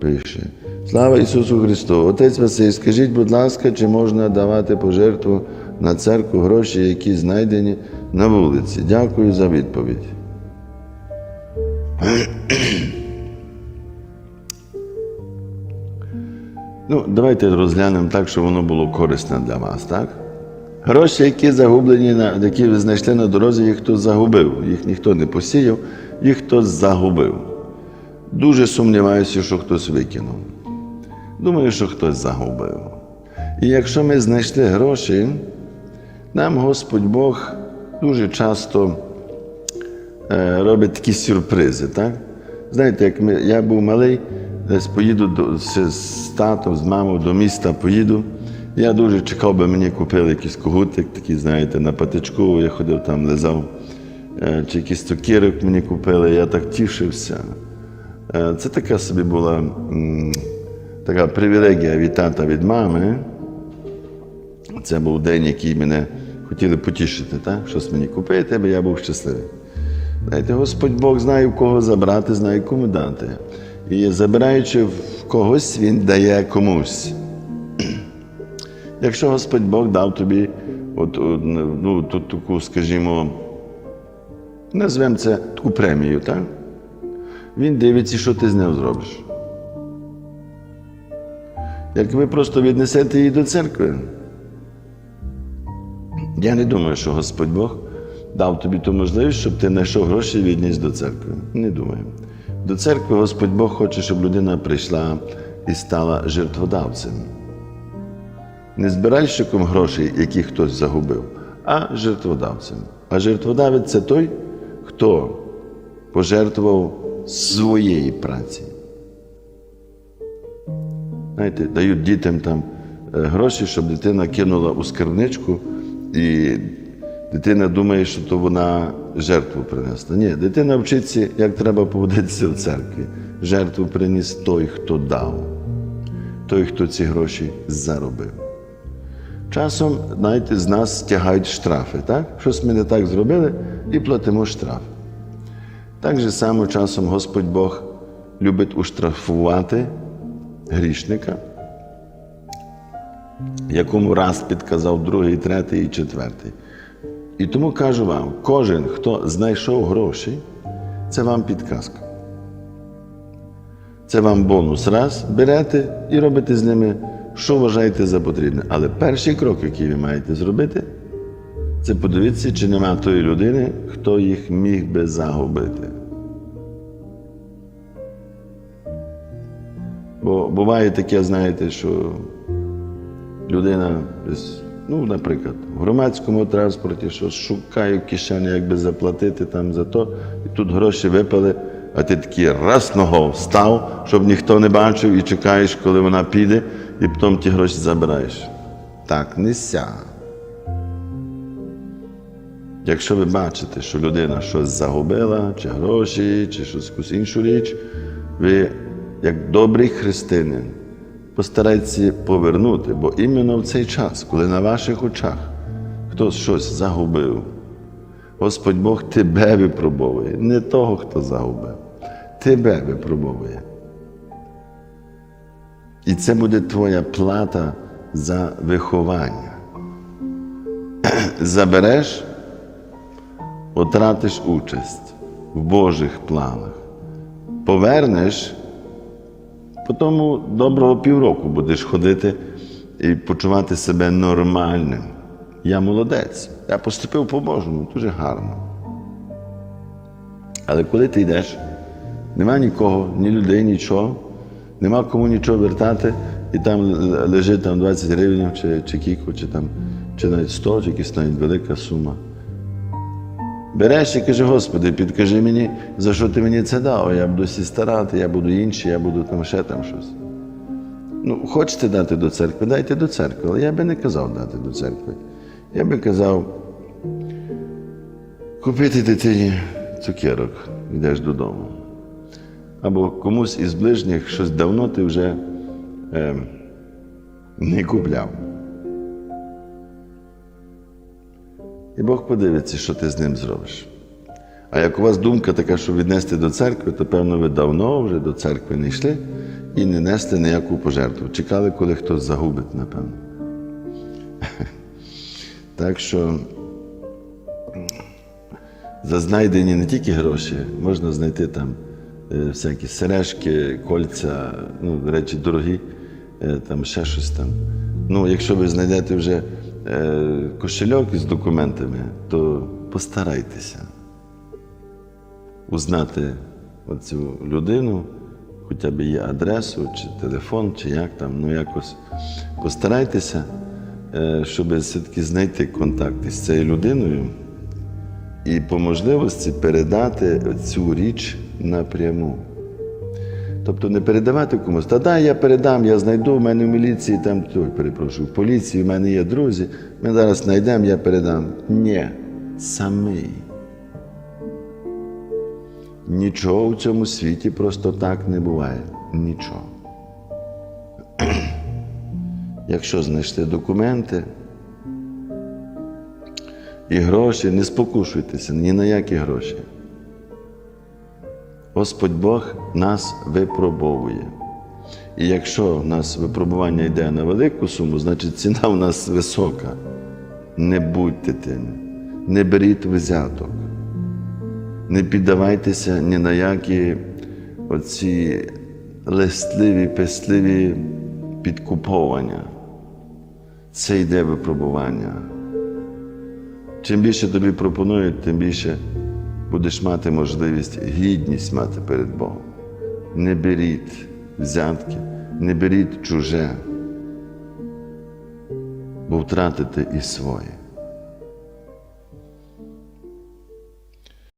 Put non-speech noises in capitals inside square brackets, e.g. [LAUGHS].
Пише. Слава Ісусу Христу! Отець Василь, скажіть, будь ласка, чи можна давати пожертву на церкву гроші, які знайдені на вулиці? Дякую за відповідь. Ну, давайте розглянемо так, щоб воно було корисне для вас, так? Гроші, які загублені, які ви знайшли на дорозі, їх хтось загубив. Їх ніхто не посіяв, їх хтось загубив. Дуже сумніваюся, що хтось викинув. Думаю, що хтось загубив. І якщо ми знайшли гроші, нам Господь Бог дуже часто е, робить такі сюрпризи. Так? Знаєте, як ми, я був малий, десь поїду до, з, татом, з мамою до міста поїду. Я дуже чекав, би мені купили якийсь когутик, такий, знаєте, на патичку, я ходив там, лизав, е, чи якийсь цукерок мені купили, я так тішився. Е, Це така собі була така привілегія від тата від мами. Це був день, який мене хотіли потішити, так? щось мені купити, аби я був щасливий. Знаєте, Господь Бог знає, в кого забрати, знає, кому дати. І забираючи в когось, Він дає комусь. Якщо Господь Бог дав тобі от, от, ну, таку, скажімо, назвемо це таку премію, так? Він дивиться, що ти з ним зробиш. Як ви просто віднесете її до церкви, я не думаю, що Господь Бог дав тобі ту можливість, щоб ти знайшов гроші і відніс до церкви. Не думаю. До церкви Господь Бог хоче, щоб людина прийшла і стала жертводавцем. Не збиральщиком грошей, які хтось загубив, а жертводавцем. А жертводавець це той, хто пожертвував своєї праці. Знаєте, дають дітям там е, гроші, щоб дитина кинула у скарбничку, і дитина думає, що то вона жертву принесла. Ні, дитина вчиться, як треба поводитися в церкві. Жертву приніс той, хто дав, той, хто ці гроші заробив. Часом, знаєте, з нас стягають штрафи, так? Щось ми не так зробили і платимо штраф. Так же само часом Господь Бог любить уштрафувати грішника, якому раз підказав другий, третій і четвертий. І тому кажу вам: кожен, хто знайшов гроші, це вам підказка. Це вам бонус раз берете і робите з ними, що вважаєте за потрібне. Але перший крок, який ви маєте зробити, це подивитися, чи нема тої людини, хто їх міг би загубити. Бо буває таке, знаєте, що людина, ну, наприклад, в громадському транспорті щось шукає в кишені, як би заплатити там за то, і тут гроші випали, а ти такий раз ногою встав, щоб ніхто не бачив, і чекаєш, коли вона піде, і потім ті гроші забираєш. Так, не ся. Якщо ви бачите, що людина щось загубила, чи гроші, чи щось якусь іншу річ, ви, як добрий християнин, постарайтеся повернути, бо іменно в цей час, коли на ваших очах хтось щось загубив, Господь Бог тебе випробовує, не того, хто загубив, тебе випробовує. І це буде твоя плата за виховання. [CLEARS THROAT] Забереш, отратиш участь в Божих планах. Повернеш, по тому доброго півроку будеш ходити і почувати себе нормальним. Я молодець, я поступив по-божому, дуже гарно. Але коли ти йдеш, нема нікого, ні людей, нічого, нема кому нічого вертати, і там лежить там 20 гривень, чи, чи кіко, чи, там, чи навіть 100, чи якась навіть велика сума. Береш і каже, Господи, підкажи мені, за що ти мені це дав, я буду старати, я буду інший, я буду там ще там щось. Ну, хочете дати до церкви, дайте до церкви, але я би не казав дати до церкви. Я би казав, купити дитині цукерок, йдеш додому. Або комусь із ближніх щось давно ти вже е, не купляв. І Бог подивиться, що ти з ним зробиш. А як у вас думка така, що віднести до церкви, то певно ви давно вже до церкви не йшли і не несли ніяку пожертву. Чекали, коли хтось загубить, напевно. [LAUGHS] Так що за знайдені не тільки гроші, можна знайти там е, всякі сережки, кольця, ну, речі дорогі, е, там ще щось там. Ну, якщо ви знайдете вже кошельок із документами, то постарайтеся узнати оцю людину, хоча б її адресу, чи телефон, чи як там, ну якось постарайтеся, е, щоб все-таки знайти контакт із цією людиною і по можливості передати цю річ напряму. Тобто не передавати комусь, та да, я передам, я знайду, в мене в міліції там, ой, перепрошую, в поліції, в мене є друзі, ми зараз знайдемо, я передам. Ні, самий. Нічого в цьому світі просто так не буває. Нічого. [CLEARS THROAT] Якщо знайшли документи і гроші, не спокушуйтеся ні на які гроші. Господь Бог нас випробовує. І якщо в нас випробування йде на велику суму, значить ціна в нас висока. Не будьте тим, не беріть взяток, не піддавайтеся ні на які оці листливі, пестливі підкуповання. Це йде випробування. Чим більше тобі пропонують, тим більше будеш мати можливість гідність мати перед Богом. Не беріть взятки, не беріть чуже, бо втратите і своє.